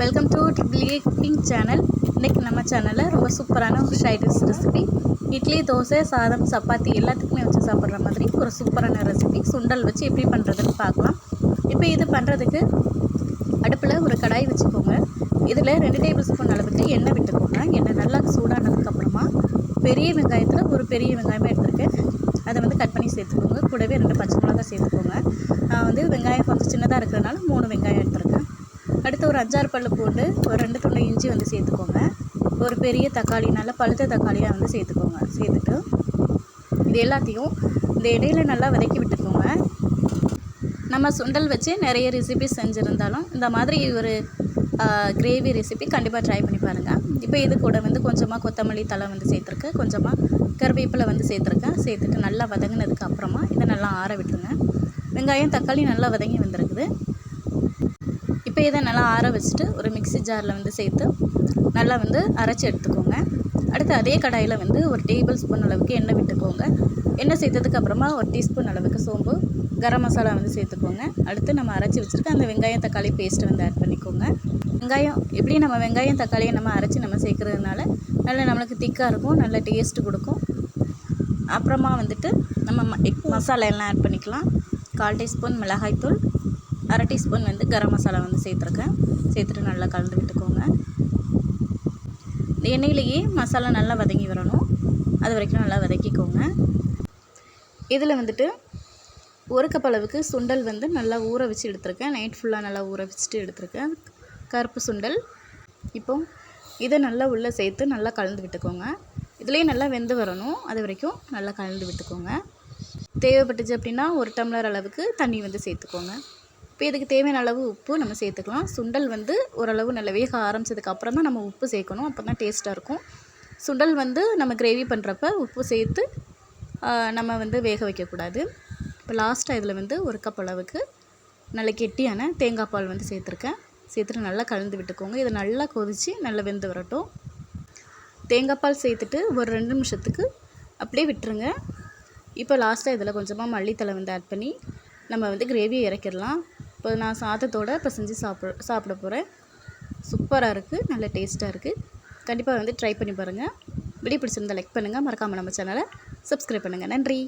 Welcome to cooking channel இன்றைக்கி நம்ம சேனலில் ரொம்ப சூப்பரான ஒரு fried rice recipe idli dosa சாதம் சப்பாத்தி எல்லாத்துக்குமே வச்சு சாப்பிட்ற மாதிரி ஒரு சூப்பரான ரெசிபி சுண்டல் வச்சு எப்படி பண்ணுறதுன்னு பார்க்கலாம். இப்போ இது பண்ணுறதுக்கு அடுப்பில் ஒரு கடாய் வச்சுக்கோங்க. இதில் ரெண்டு டேபிள் ஸ்பூன் அளவுக்கு எண்ணெய் விட்டுக்கோங்க. எண்ணெய் நல்லா சூடானதுக்கப்புறமா பெரிய வெங்காயத்தில் ஒரு பெரிய வெங்காயமாக எடுத்துருக்கேன். அதை வந்து கட் பண்ணி சேர்த்துக்கோங்க. கூடவே ரெண்டு பச்சை மிளகா சேர்த்துக்கோங்க. நான் வந்து வெங்காயம் கொஞ்சம் சின்னதாக இருக்கிறதுனால மூணு வெங்காயம் எடுத்துருக்கேன். அடுத்து ஒரு அஞ்சாறு பல்லு பூண்டு ஒரு ரெண்டு துண்டு இஞ்சி வந்து சேர்த்துக்கோங்க. ஒரு பெரிய தக்காளி நல்லா பழுத்த தக்காளியாக வந்து சேர்த்துக்கோங்க. சேர்த்துட்டு இது எல்லாத்தையும் இந்த இடையில நல்லா வதக்கி விட்டுக்கோங்க. நம்ம சுண்டல் வச்சு நிறைய ரெசிபி செஞ்சுருந்தாலும் இந்த மாதிரி ஒரு கிரேவி ரெசிபி கண்டிப்பாக ட்ரை பண்ணி பாருங்கள் இப்போ இது கூட வந்து கொஞ்சமாக கொத்தமல்லி தலை வந்து சேர்த்துருக்கேன். கொஞ்சமாக கருவேப்பிலை வந்து சேர்த்துருக்கேன். சேர்த்துட்டு நல்லா வதங்கினதுக்கு அப்புறமா இதை நல்லா ஆற விட்டுருங்க. வெங்காயம் தக்காளி நல்லா வதங்கி வந்திருக்குது. இப்போ இதை நல்லா ஆற வச்சுட்டு ஒரு மிக்ஸி ஜாரில் வந்து சேர்த்து நல்லா வந்து அரைச்சி எடுத்துக்கோங்க. அடுத்து அதே கடாயில் வந்து ஒரு டேபிள் ஸ்பூன் அளவுக்கு எண்ணெய் விட்டுக்கோங்க. எண்ணெய் சேர்த்ததுக்கு அப்புறமா ஒரு டீஸ்பூன் அளவுக்கு சோம்பு கரம் மசாலா வந்து சேர்த்துக்கோங்க. அடுத்து நம்ம அரைச்சி வச்சுருக்க அந்த வெங்காயம் தக்காளி பேஸ்ட்டு வந்து ஆட் பண்ணிக்கோங்க. வெங்காயம் எப்படி நம்ம வெங்காயம் தக்காளியை நம்ம அரைச்சி நம்ம சேர்க்குறதுனால நல்ல நம்மளுக்கு திக்காக இருக்கும் நல்ல டேஸ்ட்டு கொடுக்கும். அப்புறமா வந்துட்டு நம்ம ம மசாலா எல்லாம் ஆட் பண்ணிக்கலாம். கால் டீஸ்பூன் மிளகாய்த்தூள் அரை டீஸ்பூன் வந்து கரம் மசாலா வந்து சேர்த்துருக்கேன். சேர்த்துட்டு நல்லா கலந்து விட்டுக்கோங்க. இந்த எண்ணெயிலேயே மசாலா நல்லா வதங்கி வரணும். அது வரைக்கும் நல்லா வதக்கிக்கோங்க. இதில் வந்துட்டு ஒரு கப் அளவுக்கு சுண்டல் வந்து நல்லா ஊற வச்சு எடுத்திருக்கேன். நைட் ஃபுல்லாக நல்லா ஊற வச்சுட்டு எடுத்திருக்கேன். கருப்பு சுண்டல். இப்போ இதை நல்லா உள்ளே சேர்த்து நல்லா கலந்து விட்டுக்கோங்க. இதுலேயே நல்லா வெந்து வரணும். அது வரைக்கும் நல்லா கலந்து விட்டுக்கோங்க. தேவைப்பட்டுச்சு அப்படின்னா ஒரு டம்ளர் அளவுக்கு தண்ணி வந்து சேர்த்துக்கோங்க. இப்போ இதுக்கு தேவையான அளவு உப்பு நம்ம சேர்த்துக்கலாம். சுண்டல் வந்து ஓரளவு நல்லா வேக ஆரம்பிச்சதுக்கு அப்புறம் தான் நம்ம உப்பு சேர்க்கணும். அப்போ தான் டேஸ்ட்டாக இருக்கும். சுண்டல் வந்து நம்ம கிரேவி பண்ணுறப்ப உப்பு சேர்த்து நம்ம வந்து வேக வைக்கக்கூடாது. இப்போ லாஸ்ட்டாக இதில் வந்து ஒரு கப் அளவுக்கு நல்ல கெட்டியான தேங்காய் பால் வந்து சேர்த்துருக்கேன். சேர்த்துட்டு நல்லா கலந்து விட்டுக்கோங்க. இதை நல்லா கொதித்து நல்லா வெந்து வரட்டும். தேங்காய் பால் சேர்த்துட்டு ஒரு ரெண்டு நிமிஷத்துக்கு அப்படியே விட்டுருங்க. இப்போ லாஸ்ட்டாக இதில் கொஞ்சமாக மல்லித்தலை வந்து ஆட் பண்ணி நம்ம வந்து கிரேவியை இறக்கிடலாம். இப்போ நான் சாதத்தோடு இப்போ செஞ்சு சாப்பிட சாப்பிட போகிறேன். சூப்பராக இருக்குது நல்ல டேஸ்ட்டாக இருக்குது. கண்டிப்பாக வந்து ட்ரை பண்ணி பாருங்கள் வீடியோ பிடிச்சிருந்தால் லைக் பண்ணுங்கள் மறக்காமல் நம்ம சேனலை சப்ஸ்கிரைப் பண்ணுங்கள் நன்றி.